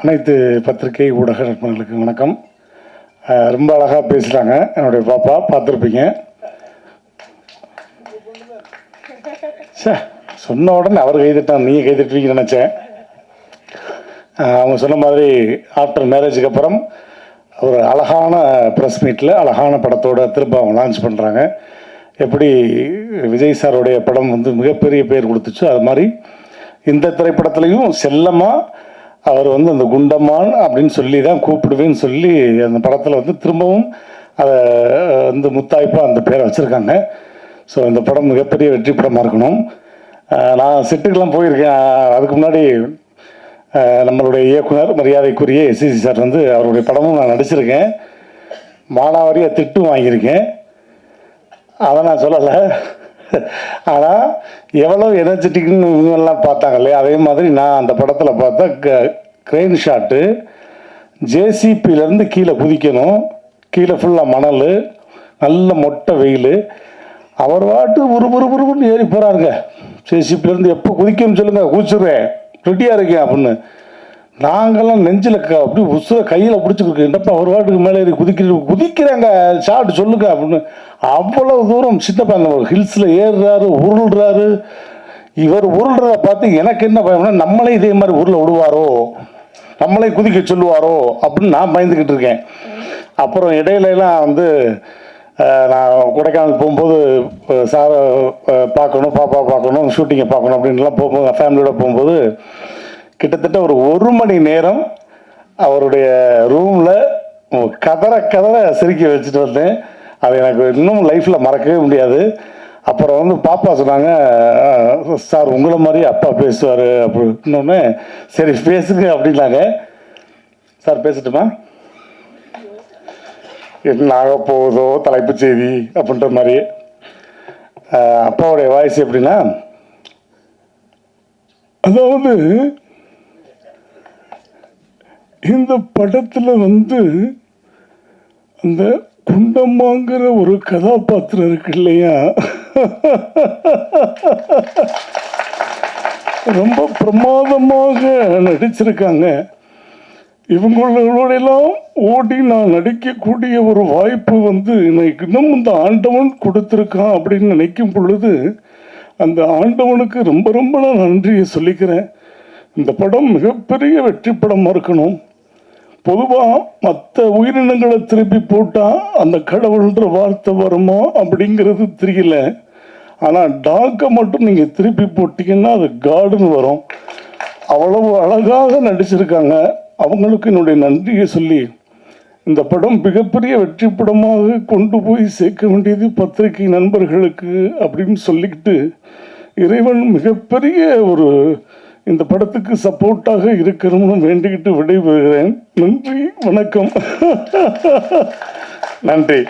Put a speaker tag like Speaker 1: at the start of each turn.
Speaker 1: அனைத்து பத்திரிகை ஊடக நண்பர்களுக்கு வணக்கம். ரொம்ப அழகாக பேசுகிறாங்க என்னுடைய பாப்பா பார்த்துருப்பீங்க. சே சொன்ன உடனே அவர் கைதட்டான் நீங்கள் கைதட்டுவீங்கன்னு நினச்சேன். அவங்க சொன்ன மாதிரி ஆஃப்டர் மேரேஜுக்கு அப்புறம் ஒரு அழகான ப்ரெஸ் மீட்டில் அழகான படத்தோட திரும்ப அவங்க லான்ச் பண்ணுறாங்க எப்படி விஜய் சாருடைய படம் வந்து மிகப்பெரிய பேர் கொடுத்துச்சோ. அது மாதிரி இந்த திரைப்படத்துலையும் செல்லமாக அவர் வந்து அந்த குண்டம்மான் அப்படின்னு சொல்லி தான் கூப்பிடுவேன்னு சொல்லி அந்த படத்தில் வந்து திரும்பவும் அதை வந்து முத்தாய்ப்பாக அந்த பேரை வச்சுருக்காங்க. ஸோ இந்த படம் மிகப்பெரிய வெற்றி படமாக இருக்கணும். நான் செட்டுக்கெல்லாம் போயிருக்கேன். அதுக்கு முன்னாடி நம்மளுடைய இயக்குனர் மரியாதைக்குரிய எஸ்சிசி சார் வந்து அவருடைய படமும் நான் நடிச்சிருக்கேன். மானாவாரியாக திட்டும் வாங்கியிருக்கேன். அதை நான் சொல்லலை. ஆனால் எவ்வளோ எனர்ஜெட்டிக்னு இவங்கெல்லாம் பார்த்தாங்க இல்லையா? அதே மாதிரி நான் அந்த படத்தில் பார்த்தா க க்ரெயின் ஷாட்டு ஜேசிபியிலேருந்து கீழே குதிக்கணும். கீழே ஃபுல்லாக மணல் நல்ல மொட்டை வெயில். அவர் பாட்டு ஒரு ஒரு ஒருன்னு ஏறி போகிறாருங்க ஜேசிபிலேருந்து எப்போ குதிக்கணும்னு சொல்லுங்கள் குதிச்சுடுறேன். ரெடியாக இருக்கேன் அப்படின்னு. நாங்களாம் நெஞ்சில் க அப்படி உசுர கையில் பிடிச்சிருக்கு. என்னப்பா ஒரு வாட்டுக்கு மேலே ஏறி குதிக்கிற குதிக்கிறாங்க ஷாட் சொல்லுங்க அப்படின்னு. அவ்வளோ தூரம் சித்தப்பா அந்த ஹில்ஸில் ஏறுறாரு உருள்றாரு. இவர் உருள்றத பார்த்து எனக்கு என்ன பயம்னா நம்மளே இதே மாதிரி உருளை விடுவாரோ? நம்மளே குதிக்க சொல்லுவாரோ? அப்படின்னு நான் பயந்துக்கிட்டு இருக்கேன். அப்புறம் இடையிலலாம் வந்து நான் கொடைக்கானல் போகும்போது சாரை பார்க்கணும் பாப்பா பார்க்கணும் ஷூட்டிங்கை பார்க்கணும் அப்படின்லாம் போகும்போது ஃபேமிலியோட போகும்போது கிட்டத்தட்ட ஒரு ஒரு மணி நேரம் அவருடைய ரூமில் கதற கதற சிரிக்க வச்சுட்டு வந்தேன். அது எனக்கு இன்னும் லைஃப்பில் மறக்கவே முடியாது. அப்புறம் வந்து பாப்பா சொன்னாங்க சார் உங்களை மாதிரி அப்பா பேசுவார். அப்படின்னோடனே சரி பேசுங்க அப்படின்னாங்க. சார் பேசட்டுமா? என்ன ஆக போகுதோ தலைப்புச் செய்தி அப்படின்ற மாதிரி. அப்பாவுடைய வாய்ஸ் எப்படின்னா அதாவது இந்த படத்தில் வந்து அந்த குண்டம்மாங்கிற ஒரு கதாபாத்திரம் இருக்கு இல்லையா? ரொம்ப பிரமாதமாக நடிச்சிருக்காங்க. இவங்களோடெல்லாம் ஓடி நான் நடிக்கக்கூடிய ஒரு வாய்ப்பு வந்து எனக்கு இன்னும் இந்த ஆண்டவன் கொடுத்துருக்கான் அப்படின்னு நினைக்கும் பொழுது அந்த ஆண்டவனுக்கு ரொம்ப ரொம்ப நான் நன்றியை சொல்லிக்கிறேன். இந்த படம் மிகப்பெரிய வெற்றி படமாக இருக்கணும். பொதுவாக மற்ற உயிரினங்களை திருப்பி போட்டால் அந்த கடவுள்ன்ற வார்த்தை வருமோ அப்படிங்கிறது தெரியல. ஆனால் டாக்கை மட்டும் நீங்கள் திருப்பி போட்டிங்கன்னா அது காடுன்னு வரும். அவ்வளவு அழகாக நடிச்சிருக்காங்க. அவங்களுக்கு என்னுடைய நன்றியை சொல்லி இந்த படம் மிகப்பெரிய வெற்றி படமாக கொண்டு போய் சேர்க்க வேண்டியது பத்திரிகை நண்பர்களுக்கு அப்படின்னு சொல்லிக்கிட்டு இறைவன் மிகப்பெரிய ஒரு இந்த படத்துக்கு சப்போர்ட்டாக இருக்கணும்னு வேண்டிக்கிட்டு விடைபெறுகிறேன். நன்றி வணக்கம். நன்றி.